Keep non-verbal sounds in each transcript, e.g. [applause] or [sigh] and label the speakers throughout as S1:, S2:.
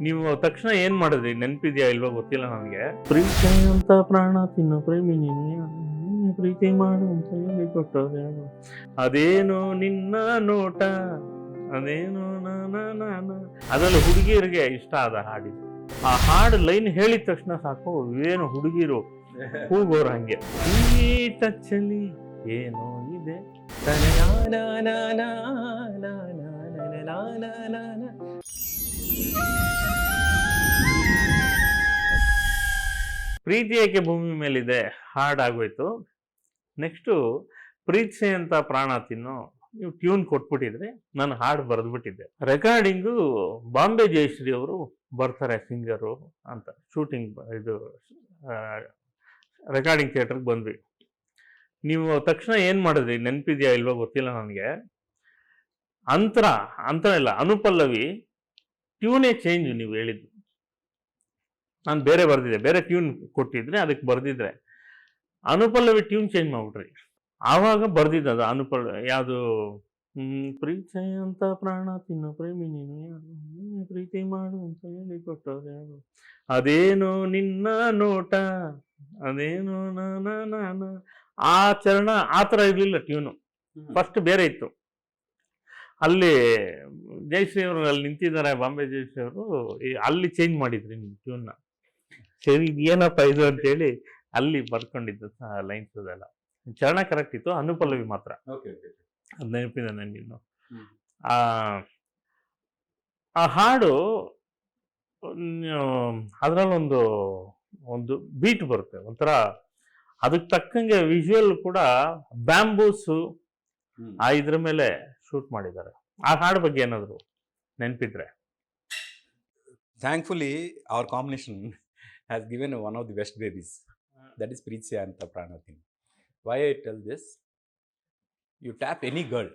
S1: ನೀವು ತಕ್ಷಣ ಏನ್ ಮಾಡಿದ್ರಿ ನೆನಪಿದ್ಯಾ ಇಲ್ವಾ ಗೊತ್ತಿಲ್ಲ ನನಗೆ ಪ್ರೀತಿ ಅಂತ ಪ್ರಾಣ ತಿನ್ನೋ ಪ್ರೇಮಿ ನೀನು? ಪ್ರೀತಿ ಮಾಡು ಅಂತ ಹೇಳಿ ಯಾರು? ಅದೇನೋ ನಿನ್ನ ನೋಟ ಅದೇನೋ ಅದ್ರಲ್ಲಿ ಹುಡುಗಿಯರಿಗೆ ಇಷ್ಟ ಆದ ಹಾಡಿ ಆ ಹಾಡು ಲೈನ್ ಹೇಳಿದ ತಕ್ಷಣ ಸಾಕು ಏನು ಹುಡುಗಿರು ಹೋಗೋರು ಹಂಗೆ ಈ ಟಚ್ಚಲ್ಲಿ ಏನೋ ಇದೆ ಪ್ರೀತಿ ಏಕೆ ಭೂಮಿ ಮೇಲಿದೆ? ಹಾಡಾಗೋಯ್ತು. ನೆಕ್ಸ್ಟು ಪ್ರೀತ್ಸೆ ಅಂತ ಪ್ರಾಣ ತಿನ್ನೋ, ನೀವು ಟ್ಯೂನ್ ಕೊಟ್ಬಿಟ್ಟಿದ್ರೆ ನಾನು ಹಾಡು ಬರೆದ್ಬಿಟ್ಟಿದ್ದೆ ರೆಕಾರ್ಡಿಂಗು ಬಾಂಬೆ ಜಯಶ್ರೀ ಅವರು ಬರ್ತಾರೆ ಸಿಂಗರು ಅಂತ. ಶೂಟಿಂಗ್ ಇದು ರೆಕಾರ್ಡಿಂಗ್ ಥಿಯೇಟ್ರಿಗೆ ಬಂದ್ವಿ. ನೀವು ತಕ್ಷಣ ಏನು ಮಾಡಿದ್ರಿ? ನೆನಪಿದ್ಯಾ ಇಲ್ವೋ ಗೊತ್ತಿಲ್ಲ ನನಗೆ. ಅಂತರ ಅಂತರ ಇಲ್ಲ, ಅನುಪಲ್ಲವಿ ಟ್ಯೂನೇ ಚೇಂಜ್ ನೀವು ಹೇಳಿದ್ದು. ನಾನು ಬೇರೆ ಬರೆದಿದ್ದೆ ಬೇರೆ ಟ್ಯೂನ್ ಕೊಟ್ಟಿದ್ರೆ ಅದಕ್ಕೆ ಬರ್ದಿದ್ರೆ ಅನುಪಲ್ಲವಿ ಟ್ಯೂನ್ ಚೇಂಜ್ ಮಾಡ್ಬಿಟ್ರಿ. ಆವಾಗ ಬರ್ದಿದ್ದು ಅದು ಅನುಪಲ್ಲ ಯಾವುದು? ಪ್ರೀತಿ ಅಂತ ಪ್ರಾಣ ತಿನ್ನೋ ಪ್ರೇಮಿ ನೀನು ಪ್ರೀತಿ ಮಾಡು ಅಂತ ಹೇಳಿ ಕೊಟ್ಟವ್ರು ಯಾರು? ಅದೇನೋ ನಿನ್ನ ನೋಟ ಅದೇನೋ ನಾನ ನಾನ. ಆ ಚರಣ ಆ ಥರ ಇರಲಿಲ್ಲ ಟ್ಯೂನು ಫಸ್ಟ್ ಬೇರೆ ಇತ್ತು. ಅಲ್ಲಿ ಜಯಶ್ರೀ ಅವರು ಅಲ್ಲಿ ನಿಂತಿದ್ದಾರೆ ಬಾಂಬೆ ಜಯಶ್ರೀ ಅವರು ಅಲ್ಲಿ ಚೇಂಜ್ ಮಾಡಿದ್ರಿ ನಿಮ್ಮ ಟ್ಯೂನ್ನ ಸರಿ ಏನಪ್ಪ ಇದು ಅಂತೇಳಿ ಅಲ್ಲಿ ಬರ್ಕೊಂಡಿದ್ದು ಲೈನ್ಸ್ ಅದೆಲ್ಲ. ಚರಣ ಕರೆಕ್ಟ್ ಇತ್ತು ಅನುಪಲ್ಲವಿ ಮಾತ್ರ. ಅದು ನೆನಪಿದೆ ನನಗಿನ್ನು ಆ ಹಾಡು ಅದರಲ್ಲೊಂದು ಒಂದು ಬೀಟ್ ಬರುತ್ತೆ. ಒಂಥರ ಅದಕ್ಕೆ ತಕ್ಕಂಗೆ ವಿಜುವಲ್ ಕೂಡ ಬ್ಯಾಂಬೂಸು ಆ ಇದ್ರ ಮೇಲೆ ಶೂಟ್ ಮಾಡಿದ್ದಾರೆ. ಆ ಹಾಡು ಬಗ್ಗೆ ಏನಾದರೂ ನೆನಪಿದ್ರೆ.
S2: Thankfully our combination has given one of the best babies that is ಪ್ರೀತ್ಸಿಯಾ ಅಂತ ಪ್ರಾಣಿನ why I tell this you tap any girl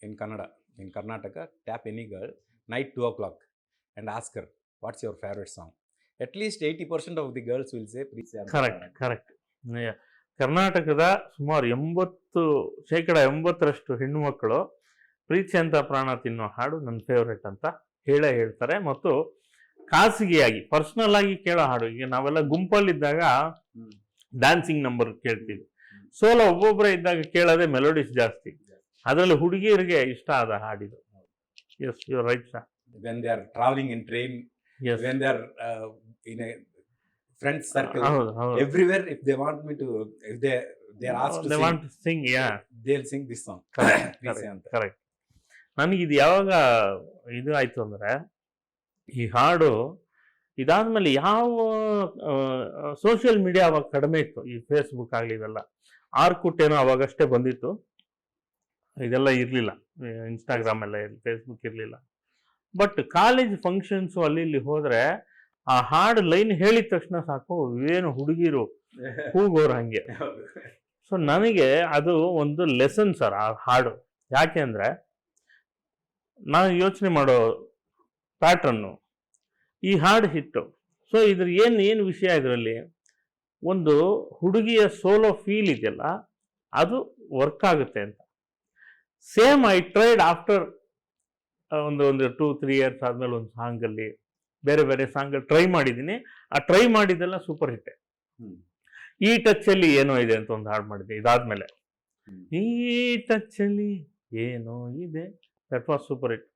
S2: in Kannada in Karnataka tap any girl night two o'clock and ask her what's your favourite song at least eighty percent of the girls will say ಪ್ರೀತ್ಸಿಯಾ
S1: correct correct ಕರ್ನಾಟಕದ ಸುಮಾರು ಎಂಬತ್ತು ಶೇಕಡ ಎಂಬತ್ತರಷ್ಟು ಹೆಣ್ಣು ಮಕ್ಕಳು ಪ್ರೀತಿ ಅಂತ ಪ್ರಾಣ ತಿನ್ನೋ ಹಾಡು ನನ್ನ ಫೇವ್ರೆಟ್ ಅಂತ ಹೇಳೇ ಹೇಳ್ತಾರೆ. ಮತ್ತು ಖಾಸಗಿಯಾಗಿ ಪರ್ಸನಲ್ ಆಗಿ ಕೇಳೋ ಹಾಡು ಈಗ ನಾವೆಲ್ಲ ಗುಂಪಲ್ಲಿದ್ದಾಗ. ಡ್ಯಾನ್ಸಿಂಗ್ ನಂಬರ್ ಕೇಳ್ತೀವಿ. ಸೋಲೋ ಒಬ್ಬೊಬ್ಬರೇ ಇದ್ದಾಗ ಕೇಳೋದೇ ಮೆಲೋಡಿಸ್ ಜಾಸ್ತಿ. ಅದರಲ್ಲಿ ಹುಡುಗಿಯರಿಗೆ ಇಷ್ಟ ಆದ ಹಾಡಿದು yes you right sir
S2: When they are traveling in train,
S1: yes
S2: when they are uh, circle a friend circle, everywhere, if they want me to, if they they asked to
S1: they
S2: sing,
S1: want sing yeah
S2: they'll sing this song.
S1: Correct,
S2: ಅಂತ.
S1: Correct ನನಗೆ ಇದು ಯಾವಾಗ ಇದು ಆಯ್ತು ಅಂದ್ರೆ ಈ ಹಾಡು ಇದಾದ್ಮೇಲೆ ಯಾವ ಸೋಷಿಯಲ್ ಮೀಡಿಯಾ ಅವಾಗ ಕಡಿಮೆ ಇತ್ತು ಈ ಫೇಸ್ಬುಕ್ ಆಗಲಿ ಇವೆಲ್ಲ. ಆರ್ಕುಟ್ ಏನೋ ಅವಾಗಷ್ಟೇ ಬಂದಿತ್ತು. ಇದೆಲ್ಲ ಇರಲಿಲ್ಲ ಇನ್ಸ್ಟಾಗ್ರಾಮ್ ಎಲ್ಲ ಫೇಸ್ಬುಕ್ ಇರಲಿಲ್ಲ. ಬಟ್ ಕಾಲೇಜ್ ಫಂಕ್ಷನ್ಸು ಅಲ್ಲಿ ಇಲ್ಲಿ ಹೋದ್ರೆ ಆ ಹಾಡು ಲೈನ್ ಹೇಳಿದ ತಕ್ಷಣ ಸಾಕು, ಏನು ಹುಡುಗಿರು ಕೂಗೋರು ಹಂಗೆ. ಸೊ ನನಗೆ ಅದು ಒಂದು ಲೆಸನ್ ಸರ್ ಆ ಹಾಡು. ಯಾಕೆ ಅಂದರೆ, ನಾನು ಯೋಚನೆ ಮಾಡೋ ಪ್ಯಾಟ್ರನ್ನು ಈ ಹಾಡು ಹಿಟ್ಟು ಸೊ ಇದ್ರ ಏನು ಏನು ವಿಷಯ ಇದರಲ್ಲಿ, ಒಂದು ಹುಡುಗಿಯ ಸೋಲೋ ಫೀಲ್ ಇದೆಯಲ್ಲ, ಅದು ವರ್ಕ್ ಆಗುತ್ತೆ ಅಂತ. ಸೇಮ್ ಐ ಟ್ರೈಡ್ ಆಫ್ಟರ್ ಒಂದು ಒಂದು ಟೂ ತ್ರೀ ಇಯರ್ಸ್ ಆದಮೇಲೆ ಒಂದು ಸಾಂಗಲ್ಲಿ ಬೇರೆ ಬೇರೆ ಸಾಂಗಲ್ಲಿ ಟ್ರೈ ಮಾಡಿದ್ದೀನಿ ಆ ಟ್ರೈ ಮಾಡಿದ್ದೆಲ್ಲ ಸೂಪರ್ ಹಿಟ್ಟೆ
S2: ಈ
S1: ಈ ಟಚ್ಚಲ್ಲಿ ಏನೋ ಇದೆ ಅಂತ ಒಂದು ಹಾಡು ಮಾಡಿದೆ ಇದಾದ್ಮೇಲೆ.
S2: ಈ
S1: ಈ ಟಚ್ಚಲ್ಲಿ ಏನೋ ಇದೆ. ದಟ್ ವಾಸ್ ಸೂಪರ್ ಹಿಟ್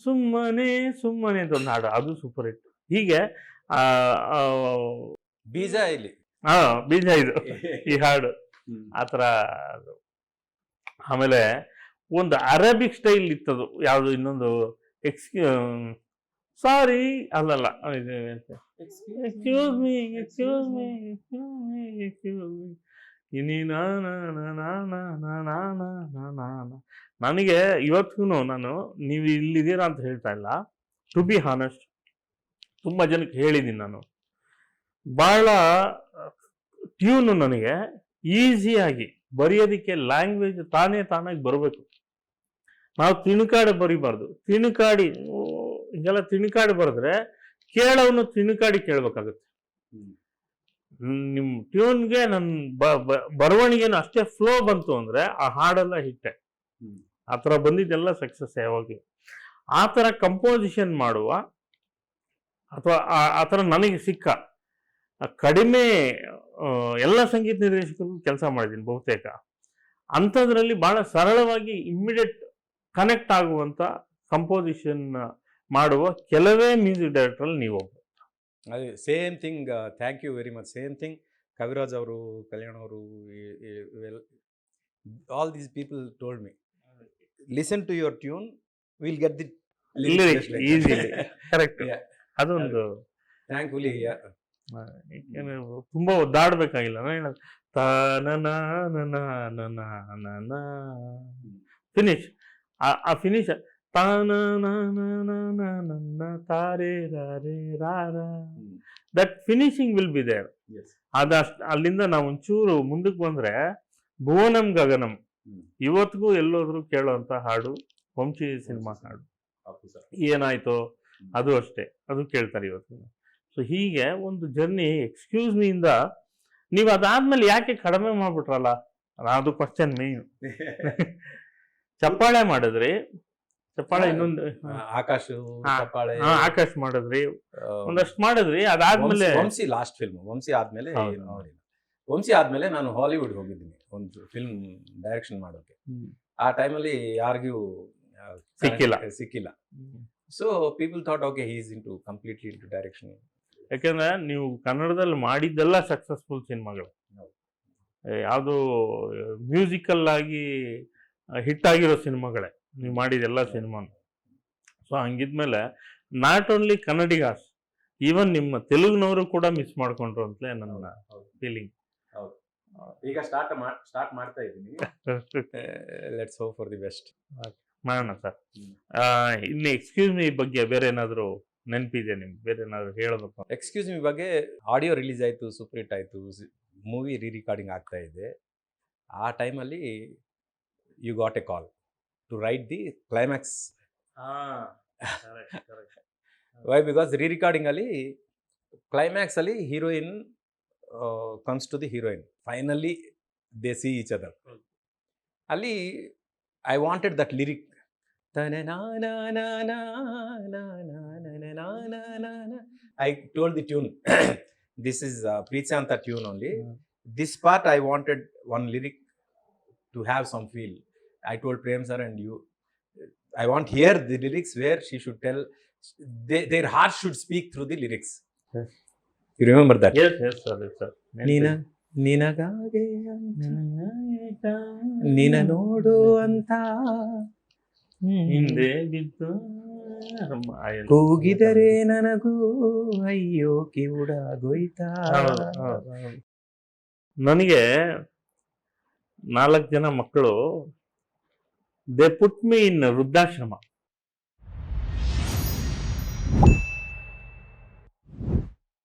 S1: ಸುಮ್ಮನೆ ಸುಮ್ಮನೆ ಅಂತ ಒಂದು ಹಾಡು ಅದು ಸೂಪರ್ ಹಿಟ್ ಹೀಗೆ
S2: ಬೀಜ ಇಲ್ಲಿ.
S1: ಆ, ಬೀಜ ಇದು. [laughs] ಈ ಹಾಡು. ಆ ಥರ ಅದು. ಆಮೇಲೆ ಒಂದು ಅರೇಬಿಕ್ ಸ್ಟೈಲ್ ಇತ್ತದು. ಯಾವುದು ಇನ್ನೊಂದು ಎಕ್ಸ್ಕ್ಯೂ ಸಾರಿ ಅಲ್ಲಲ್ಲ excuse me excuse me excuse me excuse me ಇನ್ನಿ ನನಗೆ ಇವತ್ತಿಗೂ ನಾನು ನೀವು ಇಲ್ಲಿದ್ದೀರಾ ಅಂತ ಹೇಳ್ತಾ ಇಲ್ಲ ಟು ಬಿ ಹಾನೆಸ್ಟ್ ತುಂಬ ಜನಕ್ಕೆ ಹೇಳಿದ್ದೀನಿ ನಾನು ಭಾಳ ಟ್ಯೂನು ನನಗೆ ಈಸಿಯಾಗಿ ಬರೆಯೋದಕ್ಕೆ ಲ್ಯಾಂಗ್ವೇಜ್ ತಾನೇ ತಾನಾಗಿ ಬರಬೇಕು ನಾವು ತಿಣುಕಾಡಿ ಬರಿಬಾರ್ದು ತಿಣುಕಾಡಿ ಹಿಂಗೆಲ್ಲ ತಿಣುಕಾಡಿ ಬರೆದ್ರೆ ಕೇಳೋನು ತಿಣುಕಾಡಿ ಕೇಳಬೇಕಾಗುತ್ತೆ. ನಿಮ್ಮ ಟ್ಯೂನ್ಗೆ ನನ್ನ ಬರವಣಿಗೆನು ಅಷ್ಟೇ ಫ್ಲೋ ಬಂತು ಅಂದ್ರೆ ಆ ಹಾಡೆಲ್ಲ ಹಿಟ್ಟೆ. ಆ ಥರ ಬಂದಿದ್ದೆಲ್ಲ ಸಕ್ಸಸ್ ಯಾವಾಗಲೂ ಆ ಥರ ಕಂಪೋಸಿಷನ್ ಮಾಡುವ ಅಥವಾ ಆ- ಥರ ನನಗೆ ಸಿಕ್ಕ ಕಡಿಮೆ ಎಲ್ಲ ಸಂಗೀತ ನಿರ್ದೇಶಕರು ಕೆಲಸ ಮಾಡಿದ್ದೀನಿ ಬಹುತೇಕ ಅಂಥದ್ರಲ್ಲಿ ಭಾಳ ಸರಳವಾಗಿ ಇಮ್ಮಿಡಿಯೇಟ್ ಕನೆಕ್ಟ್ ಆಗುವಂಥ ಕಂಪೋಸಿಷನ್ ಮಾಡುವ ಕೆಲವೇ ಮ್ಯೂಸಿಕ್ ಡೈರೆಕ್ಟ್ರಲ್ಲಿ ನೀವು.
S2: ಅದೇ same thing thank you very much same thing Kaviraj ಅವರು ಕಲ್ಯಾಣ್ ಅವರು all these people told me listen to your tune will get the.
S1: Correct. ಅದೊಂದು
S2: ಥ್ಯಾಂಕ್ಫುಲಿ
S1: ತುಂಬಾ ಒದ್ದಾಡ್ಬೇಕಾಗಿಲ್ಲ ಫಿನಿಶ್ ಆ finish Taare that finishing will be there ಅದಷ್ಟು ಅಲ್ಲಿಂದ ನಾವು ಒಂಚೂರು ಮುಂದಕ್ಕೆ ಬಂದ್ರೆ ಭುವನಂ ಗಗನಂ. ಇವತ್ತಿಗೂ ಎಲ್ಲೋದ್ರು ಕೇಳುವಂತ ಹಾಡು ವಂಶಿ ಸಿನಿಮಾ ಹಾಡು. ಏನಾಯ್ತು ಅದು ಅಷ್ಟೇ ಅದು ಕೇಳ್ತಾರೆ ಇವತ್ತು ಸೊ ಹೀಗೆ ಒಂದು ಜರ್ನಿ ಎಕ್ಸ್ಕ್ಯೂಸ್ ಮೀಯಿಂದ ನೀವು ಅದಾದ್ಮೇಲೆ ಯಾಕೆ ಕಡಿಮೆ ಮಾಡ್ಬಿಟ್ರಲ್ಲ? ಅದು ಕ್ವಶನ್ ಮೇನ್ [laughs] ಚಪ್ಪಾಳೆ ಮಾಡಿದ್ರಿ ಚಪ್ಪಾಳೆ ಇನ್ನೊಂದು
S2: ಆಕಾಶ್. ಚಪ್ಪಾಳೆ.
S1: ಆಕಾಶ್ ಮಾಡಿದ್ರಿ ಒಂದಷ್ಟು ಮಾಡಿದ್ರಿ ಅದಾದ್ಮೇಲೆ
S2: ವಂಶಿ- ಲಾಸ್ಟ್ ಫಿಲ್ಮ್ ವಂಶಿ ಆದ್ಮೇಲೆ. ವಂಶಿ ಆದ್ಮೇಲೆ ನಾನು ಹಾಲಿವುಡ್ ಹೋಗಿದ್ದೀನಿ ಒಂದು ಫಿಲ್ಮ್ ಡೈರೆಕ್ಷನ್ ಮಾಡೋಕೆ ಆ ಟೈಮಲ್ಲಿ ಯಾರಿಗೂ
S1: ಸಿಕ್ಕಿಲ್ಲ.
S2: ಸಿಕ್ಕಿಲ್ಲ. So people thought okay he's into completely into direction
S1: ಯಾಕಂದ್ರೆ ನೀವು ಕನ್ನಡದಲ್ಲಿ ಮಾಡಿದ್ದೆಲ್ಲ ಸಕ್ಸಸ್ಫುಲ್ ಸಿನಿಮಾಗಳು. ಯಾವುದು ಮ್ಯೂಸಿಕಲ್ ಆಗಿ ಹಿಟ್ ಆಗಿರೋ ಸಿನಿಮಾಗಳೇ ನೀವು ಮಾಡಿದೆಲ್ಲ ಸಿನಿಮಾನು. ಸೊ ಹಂಗಿದ್ಮೇಲೆ ನಾಟ್ ಓನ್ಲಿ ಕನ್ನಡಿಗಾಸ್ ಈವನ್ ನಿಮ್ಮ ತೆಲುಗಿನವರು ಕೂಡ ಮಿಸ್ ಮಾಡ್ಕೊಂಡ್ರು ಅಂತಲೇ ನನ್ನ ಫೀಲಿಂಗ್
S2: ಈಗ ಸ್ಟಾರ್ಟ್ ಸ್ಟಾರ್ಟ್ ಮಾಡ್ತಾ ಇದ್ದೀನಿ. Let's hope for the best
S1: ಮಾಡೋಣ ಸರ್. ಇನ್ನು ಎಕ್ಸ್ಕ್ಯೂಸ್ ಮೀ ಬಗ್ಗೆ ಬೇರೆ ಏನಾದರೂ ನೆನಪಿದೆ ನಿಮ್ಗೆ? ಬೇರೆ ಏನಾದರೂ ಹೇಳಬೇಕು?
S2: ಎಕ್ಸ್ಕ್ಯೂಸ್ ಮೀ ಬಗ್ಗೆ ಆಡಿಯೋ ರಿಲೀಸ್ ಆಯಿತು ಸೂಪರ್ ಹಿಟ್ ಆಯಿತು ಮೂವಿ ರೀ ರಿಕಾರ್ಡಿಂಗ್ ಆಗ್ತಾ ಇದೆ. ಆ ಟೈಮಲ್ಲಿ you got a call to write the climax why because re ರಿಕಾರ್ಡಿಂಗಲ್ಲಿ ಕ್ಲೈಮ್ಯಾಕ್ಸಲ್ಲಿ heroine comes to the heroine finally they see each other
S1: ಹೌದು.
S2: ಅಲ್ಲಿ I wanted that lyric I told the tune this is ಪ್ರೀಚಾ ಅಂತ tune only this part I wanted one lyric. To have some feel. I told Prem sir and you, I want here the lyrics where she should tell, they, their heart should speak through the lyrics.
S1: Yes.
S2: You remember that?
S1: Yes, yes, sir. Sir sir
S2: ನೀನ ನಿನಗಾಗೆ ನಿನ ನೋಡುವಂತ
S1: ಹಿಂದೆ ಬಿದ್ದು
S2: ಕೂಗಿದರೆ ನನಗೂ ಅಯ್ಯೋ ಕಿವುಡಾಗೋಯ್ತಾ.
S1: ನನಗೆ ನಾಲ್ಕು ಜನ ಮಕ್ಕಳು ದೇ ಪುಟ್ ಮೀ ಇನ್ ವೃದ್ಧಾಶ್ರಮ